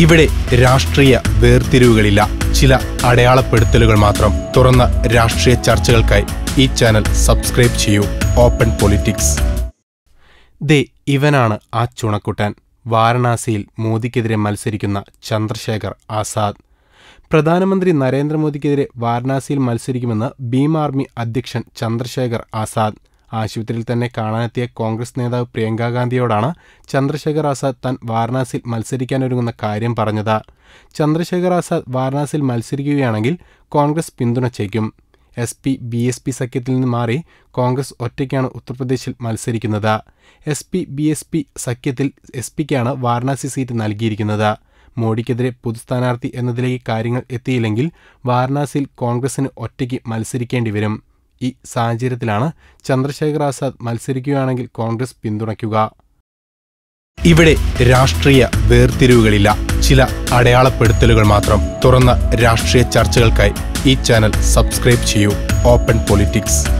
ഇവിടെ രാഷ്ട്രീയ വേർതിരിവുകളില്ല. ചില അടയാളപ്പെടുത്തലുകൾ മാത്രം. തുറന്ന രാഷ്ട്രീയ ചർച്ചകൾക്കായി ഈ ചാനൽ സബ്സ്ക്രൈബ് ചെയ്യൂ. Open politics. ദേ ഇവനാണ് ആ ചുണക്കുട്ടൻ. വാരണാസിയിൽ മോദിക്കെതിരെ മത്സരിക്കുന്ന ചന്ദ്രശേഖർ ആസാദ്. പ്രധാനമന്ത്രി നരേന്ദ്രമോദിക്കെതിരെ വാരണാസിയിൽ മത്സരിക്കുമെന്ന് ഭീം ആർമി അധ്യക്ഷൻ ചന്ദ്രശേഖർ ആസാദ്. ആശുപത്രിയിൽ തന്നെ കാണാനെത്തിയ കോൺഗ്രസ് നേതാവ് പ്രിയങ്കാ ഗാന്ധിയോടാണ് ചന്ദ്രശേഖർ ആസാദ് താൻ വാരണാസിയിൽ മത്സരിക്കാനൊരുങ്ങുന്ന കാര്യം പറഞ്ഞത്. ചന്ദ്രശേഖർ ആസാദ് വാരണാസിയിൽ മത്സരിക്കുകയാണെങ്കിൽ Congress പിന്തുണച്ചേക്കും. S P B S P സഖ്യത്തിൽ നിന്ന് മാറി കോൺഗ്രസ് ഒറ്റയ്ക്കാണ് ഉത്തർപ്രദേശിൽ മത്സരിക്കുന്നത്. S P B S P സഖ്യത്തിൽ S പിക്കാണ് വാരണാസി സീറ്റ് നൽകിയിരിക്കുന്നത്. മോഡിക്കെതിരെ പൊതു സ്ഥാനാർത്ഥി എന്നതിലേക്ക് കാര്യങ്ങൾ എത്തിയില്ലെങ്കിൽ വാരണാസിയിൽ കോൺഗ്രസിന് ഒറ്റയ്ക്ക് മത്സരിക്കേണ്ടി വരും. ഈ സാഹചര്യത്തിലാണ് ചന്ദ്രശേഖർ ആസാദ് മത്സരിക്കുകയാണെങ്കിൽ കോൺഗ്രസ് പിന്തുണയ്ക്കുക. ഇവിടെ രാഷ്ട്രീയ വേർതിരിവുകളില്ല. ചില അടയാളപ്പെടുത്തലുകൾ മാത്രം. തുറന്ന രാഷ്ട്രീയ ചർച്ചകൾക്കായി ഈ ചാനൽ സബ്സ്ക്രൈബ് ചെയ്യൂ. Open politics.